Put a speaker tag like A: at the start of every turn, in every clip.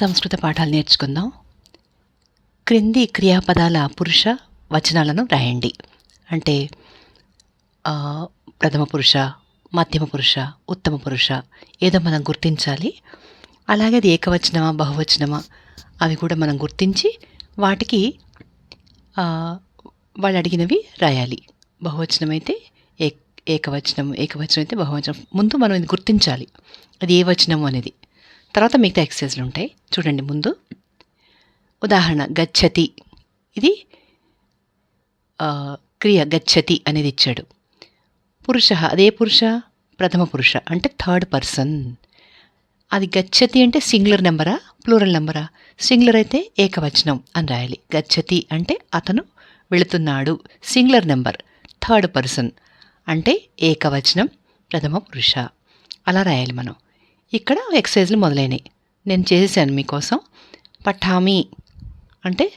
A: సంస్కృత పాఠాలు నేర్చుకుందాం. క్రింది క్రియాపదాల పురుష వచనాలను రాయండి. అంటే ప్రథమ పురుష మధ్యమ పురుష ఉత్తమ పురుష ఏదో మనం గుర్తించాలి. అలాగే అది ఏకవచనమా బహువచనమా అవి కూడా మనం గుర్తించి వాటికి వాళ్ళు అడిగినవి రాయాలి. బహువచనం అయితే ఏ ఏకవచనం ఏకవచనం అయితే బహువచనం. ముందు మనం ఇది గుర్తించాలి. అది ఏ వచనము అనేది? తర్వాత మిగతా ఎక్సర్సైజ్లు ఉంటాయి. చూడండి ముందు. ఉదాహరణ గచ్చతి. ఇది క్రియ గచ్చతి అనేది ఇచ్చాడు. పురుష అదే పురుష? ప్రథమ పురుష. అంటే థర్డ్ పర్సన్. అది గచ్చతి అంటే సింగులర్ నెంబరా? ప్లూరల్ నెంబరా? సింగులర్ అయితే ఏకవచనం అని రాయాలి. గచ్చతి అంటే అతను వెళుతున్నాడు. Singular number third person. అంటే ఏకవచనం ప్రథమ పురుష. అలా రాయాలి మనం. ఇక్కడ ఎక్సర్సైజ్లు మొదలైనవి నేను చేసేసాను మీకోసం. పఠామి అంటే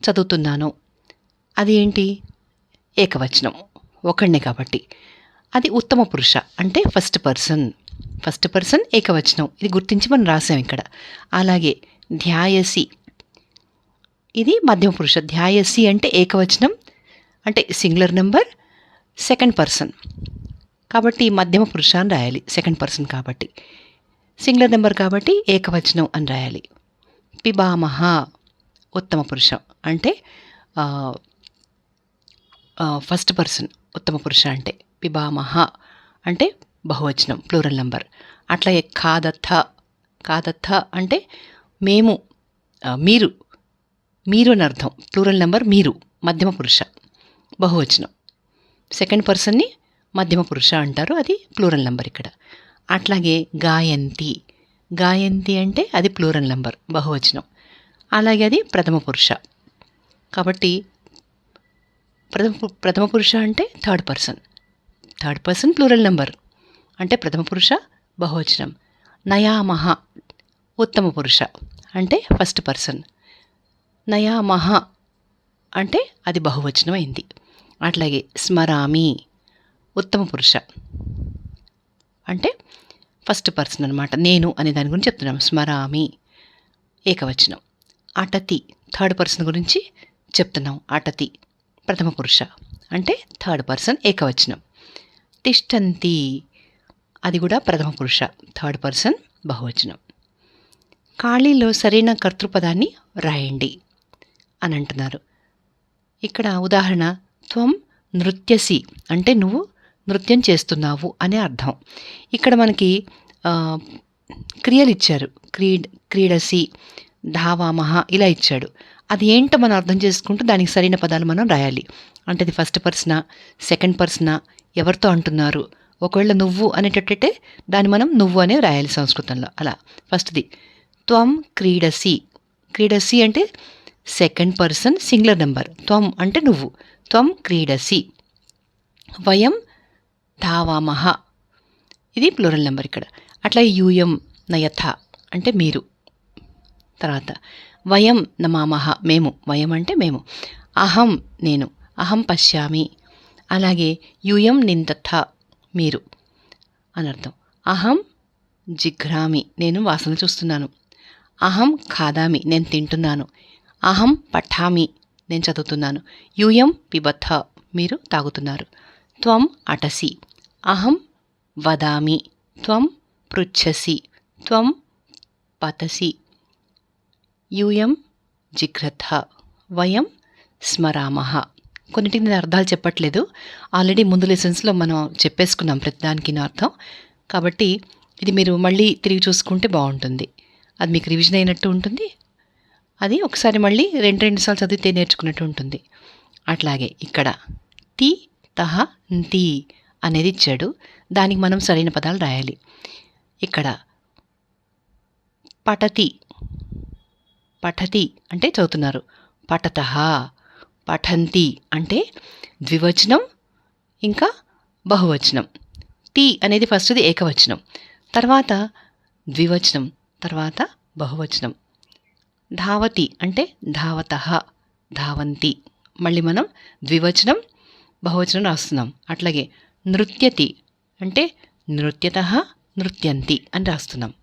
A: చదువుతున్నాను. అది ఏంటి? ఏకవచనం. ఒకడినే కాబట్టి. అది ఉత్తమ పురుష అంటే ఫస్ట్ పర్సన్ ఫస్ట్ పర్సన్ ఏకవచనం. ఇది గుర్తించి మనం రాసాం ఇక్కడ. అలాగే ధ్యాయసి. ఇది మధ్యమ పురుష. ధ్యాయసి అంటే ఏకవచనం. అంటే సింగులర్ నెంబర్ సెకండ్ పర్సన్ కాబట్టి మధ్యమ పురుష అని రాయాలి. సెకండ్ పర్సన్ కాబట్టి. సింగులర్ నెంబర్ కాబట్టి ఏకవచనం అని రాయాలి. పిబామహ ఉత్తమ పురుషం. అంటే ఫస్ట్ పర్సన్ ఉత్తమ పురుష అంటే పిబామహ అంటే బహువచనం ప్లూరల్ నంబర్ అట్లాగే ఖాదత్థ కాదత్త అంటే మేము మీరు మీరు అని అర్థం. ప్లూరల్ నెంబర్ మీరు మధ్యమ పురుష బహువచనం. సెకండ్ పర్సన్ని మధ్యమ పురుష అంటారు. అది ప్లూరల్ నెంబర్ ఇక్కడ. అట్లాగే గాయంతి. గాయంతి అంటే అది ప్లూరల్ నెంబర్ బహువచనం. అలాగే అది ప్రథమ పురుష. కాబట్టి ప్రథమ ప్రథమ పురుష అంటే third person. Third person plural number. అంటే ప్రథమ పురుష బహువచనం. నయామహ ఉత్తమ పురుష అంటే ఫస్ట్ పర్సన్. నయామహ అంటే అది బహువచనం అయింది అట్లాగే స్మరామి ఉత్తమ పురుష. అంటే ఫస్ట్ పర్సన్ అనమాట నేను అనే దాని గురించి చెప్తున్నాం. స్మరామి ఏకవచనం. అటతి థర్డ్ పర్సన్ గురించి చెప్తున్నాం. అటతి ప్రథమ పురుష. అంటే థర్డ్ పర్సన్ ఏకవచనం. తిష్టంతి అది కూడా ప్రథమ పురుష. థర్డ్ పర్సన్ బహువచనం. ఖాళీలో సరైన కర్తృపదాన్ని రాయండి అని అంటున్నారు. ఇక్కడ ఉదాహరణ త్వం నృత్యసి. అంటే నువ్వు నృత్యం చేస్తున్నావు అనే అర్థం. ఇక్కడ మనకి క్రియలు ఇచ్చారు క్రీడ్ క్రీడసి ధావామహ ఇలా ఇచ్చాడు. అది ఏంటో మనం అర్థం చేసుకుంటూ దానికి సరైన పదాలు మనం రాయాలి. అంటే అది ఫస్ట్ పర్సనా సెకండ్ పర్సనా ఎవరితో అంటున్నారు? ఒకవేళ నువ్వు అనేటట్టే దాన్ని మనం నువ్వు అనే రాయాలి సంస్కృతంలో. అలా. ఫస్ట్ది త్వం క్రీడసి. క్రీడసి అంటే సెకండ్ పర్సన్ సింగులర్ నెంబర్. త్వం అంటే నువ్వు. త్వం క్రీడసి. వయం ధావామహ. ఇది ప్లూరల్ నెంబర్ ఇక్కడ. అట్లా యూయం నయథ అంటే మీరు. తర్వాత వయం నమామహ మేము. వయం అంటే మేము. అహం నేను. అహం పశ్యామి. అలాగే యూయం నిందథ మీరు అని అర్థం. అహం జిఘ్రామి నేను వాసన చూస్తున్నాను. అహం ఖాదామి నేను తింటున్నాను. అహం పఠామి నేను చదువుతున్నాను. యూయం పిబథ మీరు తాగుతున్నారు. త్వం అటసి. అహం వదామి. త్వం పృచ్ఛసి. త్వం పతసి. యూయం జిఘ్రథ వయం స్మరామహ కొన్నిటికి నేను అర్థాలు చెప్పట్లేదు. ఆల్రెడీ ముందు లెసన్స్లో మనం చెప్పేసుకున్నాం ప్రతిదానికి అర్థం. కాబట్టి ఇది మీరు మళ్ళీ తిరిగి చూసుకుంటే బాగుంటుంది. అది మీకు రివిజన్ అయినట్టు ఉంటుంది. అది ఒకసారి మళ్ళీ రెండు రెండు సార్లు చదివితే నేర్చుకున్నట్టు ఉంటుంది. అట్లాగే ఇక్కడ. తి తహ టీ అనేది ఇచ్చాడు. దానికి మనం సరైన పదాలు రాయాలి. ఇక్కడ పఠతి పఠతి అంటే చదువుతున్నారు. పఠత పఠంతి అంటే ద్వివచనం ఇంకా బహువచనం. తి అనేది ఫస్ట్ది ఏకవచనం. తర్వాత ద్వివచనం తర్వాత బహువచనం. ధావతి అంటే ధావత ధావంతి. మళ్ళీ మనం ద్వివచనం బహువచనం రాస్తున్నాం. అట్లాగే నృత్యతి అంటే నృత్యత నృత్యంతి అని రాస్తున్నాం.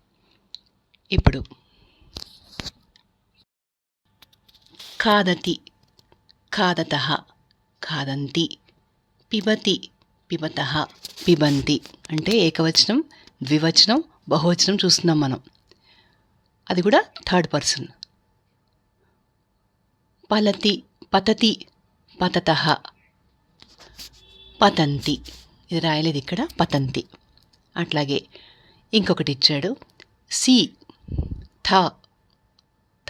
A: ఇప్పుడు ఖాదతి ఖాదత ఖాదంతి పిబతి పిబతः పిబంతి అంటే ఏకవచనం ద్వివచనం బహువచనం చూస్తున్నాం మనం. అది కూడా థర్డ్ పర్సన్. పలతి పతతి పతత పతంతి. ఇది రాయలేదు ఇక్కడ పతంతి. అట్లాగే ఇంకొకటి ఇచ్చాడు. సి థ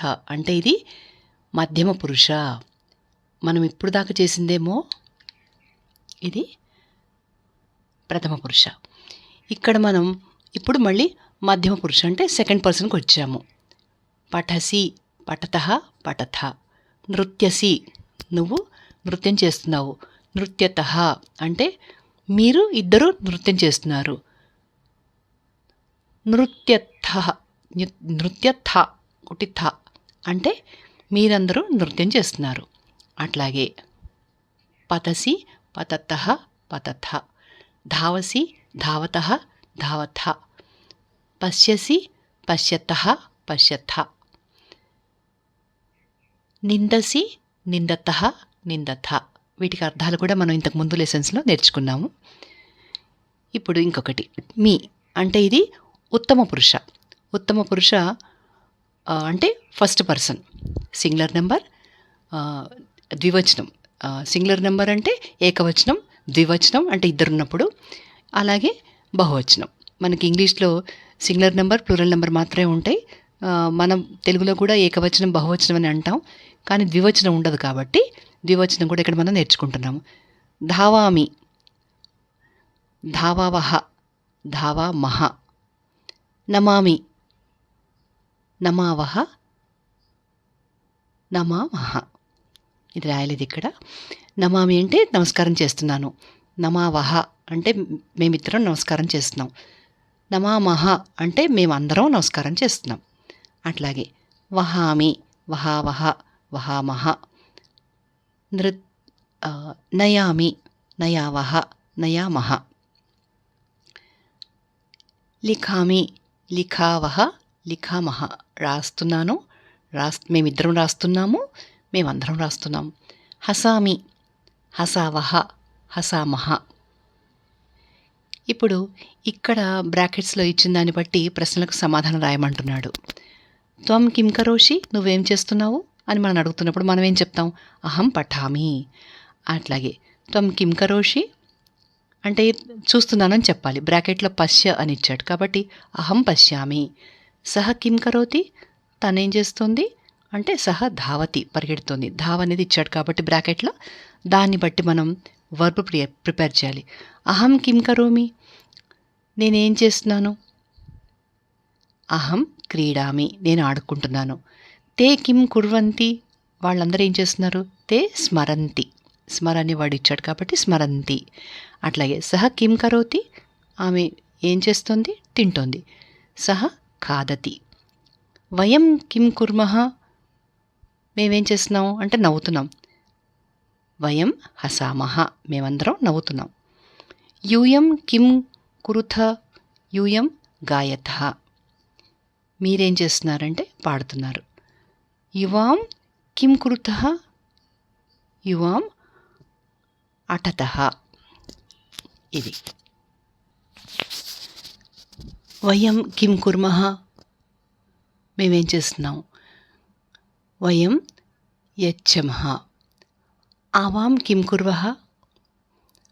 A: థ. అంటే ఇది మధ్యమ పురుష. మనం ఇప్పుడు దాకా చేసిందేమో ఇది ప్రథమ పురుష. ఇక్కడ మనం ఇప్పుడు మళ్ళీ మధ్యమ పురుష అంటే సెకండ్ పర్సన్కి వచ్చాము. పఠసి పఠత పఠథ. నృత్యసి నువ్వు నృత్యం చేస్తున్నావు. నృత్యత అంటే మీరు ఇద్దరు నృత్యం చేస్తున్నారు. నృత్యథ నృత్యథ ఒకటి థ అంటే మీరందరూ నృత్యం చేస్తున్నారు. అట్లాగే పతసి పతత పతథ ధావసి ధావత ధావథ పశ్యసి పశ్యత పశ్యథ నిందసి నిందత నిందథ. వీటికి అర్థాలు కూడా మనం ఇంతకు ముందు లెసన్స్లో నేర్చుకున్నాము. ఇప్పుడు ఇంకొకటి. మీ అంటే ఇది ఉత్తమ పురుష. ఉత్తమ పురుష అంటే ఫస్ట్ పర్సన్ సింగులర్ నెంబర్ ద్వివచనం. సింగులర్ నెంబర్ అంటే ఏకవచనం ద్వివచనం అంటే ఇద్దరు ఉన్నప్పుడు అలాగే బహువచనం. మనకి ఇంగ్లీష్లో సింగులర్ నెంబర్ ప్లూరల్ నెంబర్ మాత్రమే ఉంటాయి. మనం తెలుగులో కూడా ఏకవచనం బహువచనం అని అంటాం. కానీ ద్వివచనం ఉండదు కాబట్టి ద్వివచనం కూడా ఇక్కడ మనం నేర్చుకుంటున్నాము. ధావామి. ధావావహ. ధావామహ. నమామి. నమావహ. నమామహ. ఇది రాయలేదు ఇక్కడ. నమామి అంటే నమస్కారం చేస్తున్నాను. నమావహ అంటే మేమిద్దరం నమస్కారం చేస్తున్నాం. నమామహ అంటే మేమందరం నమస్కారం చేస్తున్నాం. అట్లాగే వహామి వహావహ వహామహ నృ నయామి నయావహ నయామహ లిఖామి లిఖావహ లిఖామహ రాస్తున్నాను రాస్ మేమిద్దరం రాస్తున్నాము మేమందరం రాస్తున్నాం హసామి హసావహ హసామహ। ఇప్పుడు ఇక్కడ బ్రాకెట్స్లో ఇచ్చిన దాన్ని బట్టి ప్రశ్నలకు సమాధానం రాయమంటున్నాడు. త్వం కిం కరోషి నువ్వేం చేస్తున్నావు? అని మనం అడుగుతున్నప్పుడు మనం ఏం చెప్తాం? అహం పఠామి. అట్లాగే త్వం కిం కరోషి? అంటే చూస్తున్నానని చెప్పాలి. బ్రాకెట్లో పశ్య అని ఇచ్చాడు కాబట్టి అహం పశ్యామి. సహ కిం కరోతి? తనేం చేస్తుంది? అంటే సహ ధావతి పరిగెడుతుంది. ధావ అనేది ఇచ్చాడు కాబట్టి బ్రాకెట్లో దాన్ని బట్టి మనం వర్బ్ ప్రి ప్రిపేర్ చేయాలి. అహం కిం కరోమి? నేనేం చేస్తున్నాను? అహం క్రీడామి. నేను ఆడుకుంటున్నాను. తే కిం కుర్వంతి? వాళ్ళందరూ ఏం చేస్తున్నారు? తే స్మరంతి. స్మరణి వాడు ఇచ్చాడు కాబట్టి స్మరంతి. అట్లాగే సహ కిం కరోతి? ఆమె ఏం చేస్తుంది? తింటోంది. సహ ఖాదతి వయం కిం కుర్మః? మేమేం చేస్తున్నాం? అంటే నవ్వుతున్నాం. వయం హసామహ మేమందరం నవ్వుతున్నాం. యూయం కిం కురుథ? యూయం గాయథ. మీరేం చేస్తున్నారంటే పాడుతున్నారు. యువాం కిం కురుత యువాం అటత ఇది వయం కిం కుర్మ మేమేం చేస్తున్నాం వయం యచ్చమ ఆవాం కిం కుర్వ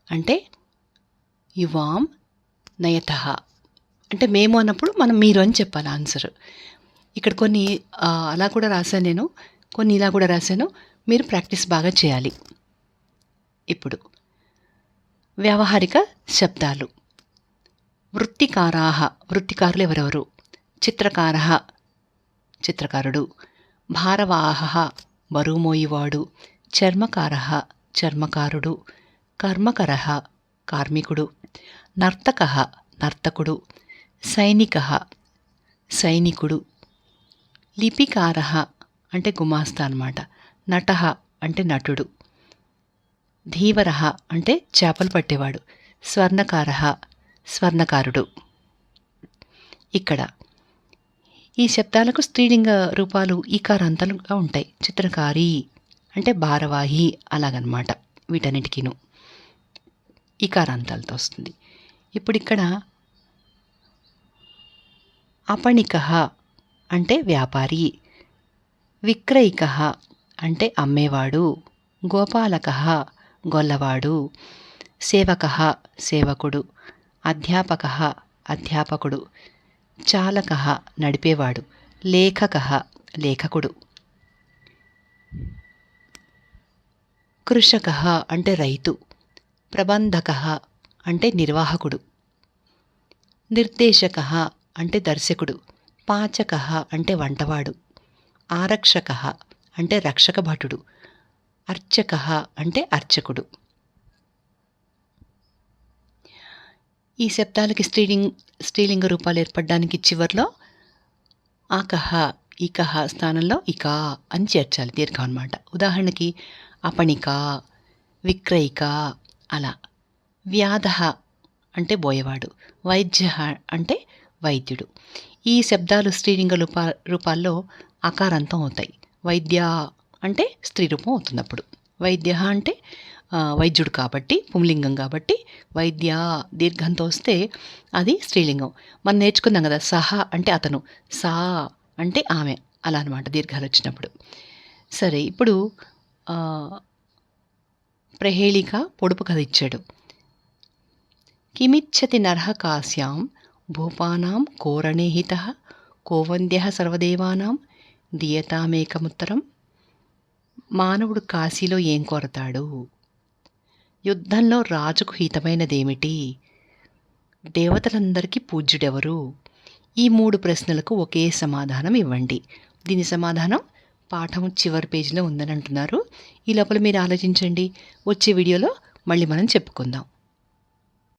A: అంటే యువాం నయత। అంటే మేము అన్నప్పుడు మనం మీరు అని చెప్పాలి ఆన్సర్ ఇక్కడ కొన్ని అలా కూడా రాశాను నేను. కొన్ని ఇలా కూడా రాశాను. మీరు ప్రాక్టీస్ బాగా చేయాలి. ఇప్పుడు వ్యావహారిక శబ్దాలు. వృత్తికారాహ వృత్తికారులు ఎవరెవరు? చిత్రకార చిత్రకారుడు. భారవాహ బరువు మోయివాడు చర్మకార చర్మకారుడు. కర్మకర కార్మికుడు. నర్తక నర్తకుడు. సైనిక సైనికుడు. లిపికారహ అంటే గుమాస్తా అన్నమాట. నట అంటే నటుడు. ధీవరహ అంటే చేపలు పట్టేవాడు. స్వర్ణకారహ స్వర్ణకారుడు. ఇక్కడ. ఈ శబ్దాలకు స్త్రీలింగ రూపాలు ఈకారాంతాలుగా ఉంటాయి. చిత్రకారి అంటే భారవాహి అలాగనమాట. వీటన్నిటికీను. ఈకారాంతాలతో వస్తుంది. ఇప్పుడు ఇక్కడ అపణిక అంటే వ్యాపారి. విక్రయిక అంటే అమ్మేవాడు. గోపాలక గొల్లవాడు. సేవక సేవకుడు. అధ్యాపక అధ్యాపకుడు. చాలక నడిపేవాడు. లేఖక లేఖకుడు. కృషక అంటే రైతు. ప్రబంధక అంటే నిర్వాహకుడు. నిర్దేశక అంటే దర్శకుడు. పాచక అంటే వంటవాడు ఆరక్షక అంటే రక్షక భటుడు అర్చక అంటే అర్చకుడు. ఈ శబ్దాలకి స్త్రీలింగ్ స్త్రీలింగ రూపాలు ఏర్పడడానికి చివర్లో ఆకహ ఇకహ స్థానంలో ఇకా అని చేర్చాలి దీర్ఘం అనమాట ఉదాహరణకి అపణిక విక్రయిక అలా. వ్యాధ అంటే బోయవాడు వైద్య అంటే వైద్యుడు. ఈ శబ్దాలు స్త్రీలింగ రూపా రూపాల్లో అకారాంతం అవుతాయి. వైద్య అంటే స్త్రీ రూపం అవుతుంది అప్పుడు వైద్య అంటే వైద్యుడు కాబట్టి పుంలింగం కాబట్టి వైద్య దీర్ఘంతో వస్తే అది స్త్రీలింగం. మనం నేర్చుకుందాం కదా సహ అంటే అతను. సా అంటే ఆమె. అలా అనమాట దీర్ఘాలు వచ్చినప్పుడు. సరే ఇప్పుడు ప్రహేళిక పొడుపు కథ ఇచ్చాడు. కిమిచ్చతి నర్హ కాశ్యాం భూపానాం కోరణేహిత కోవంద్య సర్వదేవానాం దియతామేకముత్తరం. మానవుడు కాశీలో ఏం కోరతాడు? యుద్ధంలో రాజుకు హితమైనదేమిటి? దేవతలందరికీ పూజ్యుడెవరు? ఈ మూడు ప్రశ్నలకు ఒకే సమాధానం ఇవ్వండి. దీని సమాధానం పాఠం చివరి పేజీలో ఉందని అంటున్నారు. ఈ లోపల మీరు ఆలోచించండి. వచ్చే వీడియోలో మళ్ళీ మనం చెప్పుకుందాం.